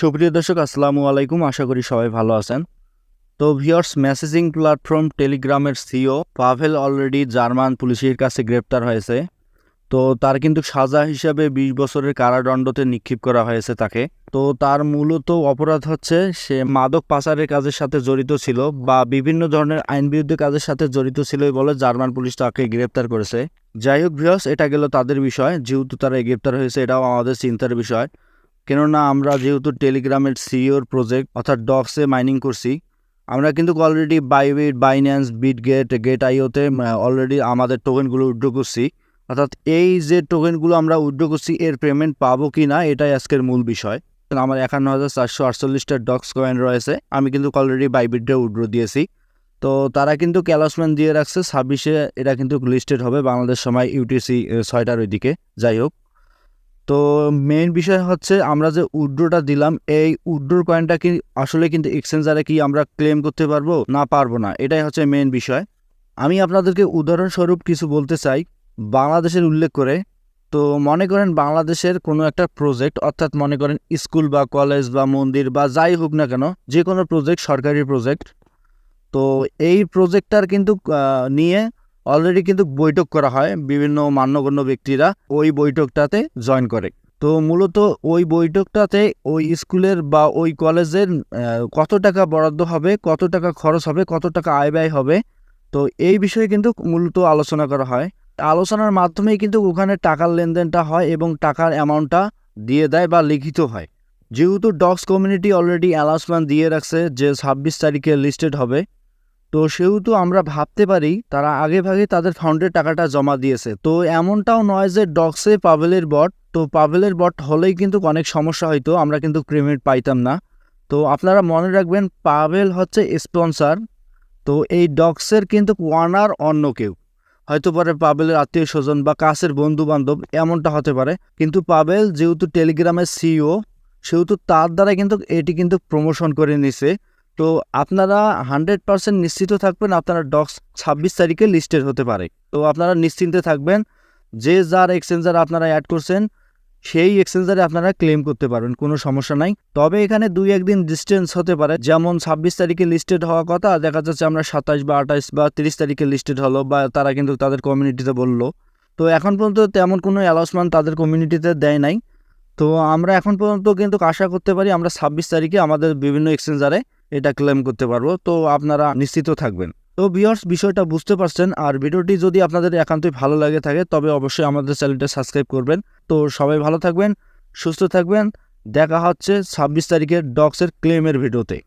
সুপ্রিয় দর্শক, আসসালামু আলাইকুম। আশা করি সবাই ভালো আছেন। তো ভিওর্স মেসেজিং প্ল্যাটফর্ম টেলিগ্রামের সিও পাভেল অলরেডি জার্মান পুলিশের কাছে গ্রেপ্তার হয়েছে। তো তার কিন্তু সাজা হিসাবে বিশ বছরের কারাদণ্ডতে নিক্ষেপ করা হয়েছে তাকে। তো তার মূলত অপরাধ হচ্ছে, সে মাদক পাচারের কাজের সাথে জড়িত ছিল বা বিভিন্ন ধরনের আইন বিরুদ্ধে কাজের সাথে জড়িত ছিল বলে জার্মান পুলিশ তাকে গ্রেপ্তার করেছে। যাই হোক ভিওস এটা গেল তাদের বিষয়। যেহেতু তারা গ্রেপ্তার হয়েছে, এটাও আমাদের চিন্তার বিষয়। কেননা আমরা যেহেতু টেলিগ্রামের সিওর প্রজেক্ট অর্থাৎ ডক্সে মাইনিং করছি, আমরা কিন্তু already Bybit Binance Bitget Gate আইওতে already আমাদের টোকেনগুলো উইড্রো করছি। অর্থাৎ এই যে টোকেনগুলো আমরা উইড্রো করছি, এর পেমেন্ট পাবো কি না এটাই আজকের মূল বিষয়। আমার একান্ন হাজার চারশো আটচল্লিশটা ডক্স কয়েন রয়েছে, আমি কিন্তু অলরেডি বাইবিটে উইড্রো দিয়েছি। তো তারা কিন্তু ক্যালাসম্যান দিয়ে রাখছে, ছাব্বিশে এটা কিন্তু লিস্টেড হবে, বাংলাদেশ সময় ইউটিসি ছয়টার ওইদিকে, যাই হোক। তো মেইন বিষয় হচ্ছে আমরা যে উড্রোটা দিলাম, এই উড্রোর কয়েনটা কি আসলে কিন্তু এক্সচেঞ্জারে কি আমরা ক্লেম করতে পারব? না পারব না। এটাই হচ্ছে মেইন বিষয়। আমি আপনাদেরকে উদাহরণস্বরূপ কিছু বলতে চাই। বাংলাদেশের উল্লেখ করে। তো মনে করেন বাংলাদেশের কোনো একটা প্রজেক্ট অর্থাৎ মনে করেন স্কুল বা কলেজ বা মন্দির বা যাই হোক না কেন, যে কোনো প্রজেক্ট সরকারি প্রজেক্ট তো এই প্রজেক্টটার কিন্তু নিয়ে অলরেডি কিন্তু বৈঠক করা হয় বিভিন্ন মান্যগণ্য ব্যক্তিরা ওই বৈঠকটাতে জয়েন করে। তো মূলত ওই বৈঠকটাতে ওই স্কুলের বা ওই কলেজের কত টাকা বরাদ্দ হবে, কত টাকা খরচ হবে, কত টাকা আয় ব্যয় হবে, তো এই বিষয়ে কিন্তু মূলত আলোচনা করা হয়। আলোচনার মাধ্যমেই কিন্তু ওখানে টাকার লেনদেনটা হয় এবং টাকার অ্যামাউন্টটা দিয়ে দেয় বা লিখিত হয়। যেহেতু ডক্স কমিউনিটি অলরেডি অ্যানাউন্সমেন্ট দিয়ে রাখছে যে ছাব্বিশ তারিখে লিস্টেড হবে, তো সেহেতু আমরা ভাবতে পারি তারা আগে ভাগে তাদের ফান্ডের টাকাটা জমা দিয়েছে। তো এমনটাও নয় যে ডক্সে পাভেলের বট তো পাভেলের বট হলেই কিন্তু অনেক সমস্যা হইতো আমরা কিন্তু পেমেন্ট পাইতাম না। তো আপনারা মনে রাখবেন, পাভেল হচ্ছে স্পন্সার তো এই ডক্সের কিন্তু ওয়ানার অন্য কেউ। হয়তো পারে পাবেলের আত্মীয় স্বজন বা কাছের বন্ধু বান্ধব এমনটা হতে পারে, কিন্তু পাবেল যেহেতু টেলিগ্রামের সিইও সেহেতু তার দ্বারা কিন্তু এটি কিন্তু প্রমোশন করে নিছে। তো আপনারা হান্ড্রেড পার্সেন্ট নিশ্চিত থাকবেন, আপনারা ডক্স ছাব্বিশ তারিখে লিস্টেড হতে পারে। তো আপনারা নিশ্চিন্তে থাকবেন, যে যার এক্সচেঞ্জার আপনারা অ্যাড করছেন সেই এক্সচেঞ্জারে আপনারা ক্লেম করতে পারবেন, কোনো সমস্যা নাই। তবে এখানে দুই একদিন ডিস্টেন্স হতে পারে, যেমন ছাব্বিশ তারিখে লিস্টেড হওয়া কথা দেখা যাচ্ছে আমরা সাতাশ বা আঠাশ বা তিরিশ তারিখে লিস্টেড হলো, বা তারা কিন্তু তাদের কমিউনিটিতে বলল। তো এখন পর্যন্ত তেমন কোনো অ্যালাউন্সমেন্ট তাদের কমিউনিটিতে দেয় নাই। তো আমরা এখন পর্যন্ত কিন্তু আশা করতে পারি আমরা ছাব্বিশ তারিখে আমাদের বিভিন্ন এক্সচেঞ্জারে এটা ক্লেম করতে পারব। তো আপনারা নিশ্চিত থাকবেন। তো বিয়ার্স বিষয়টা বুঝতে পারছেন। আর ভিডিওটি যদি আপনাদের একান্তই ভালো লাগে থাকে, তবে অবশ্যই আমাদের চ্যানেলটা সাবস্ক্রাইব করবেন। তো সবাই ভালো থাকবেন, সুস্থ থাকবেন। দেখা হচ্ছে ছাব্বিশ তারিখের ডক্সের ক্লেমের ভিডিওতে।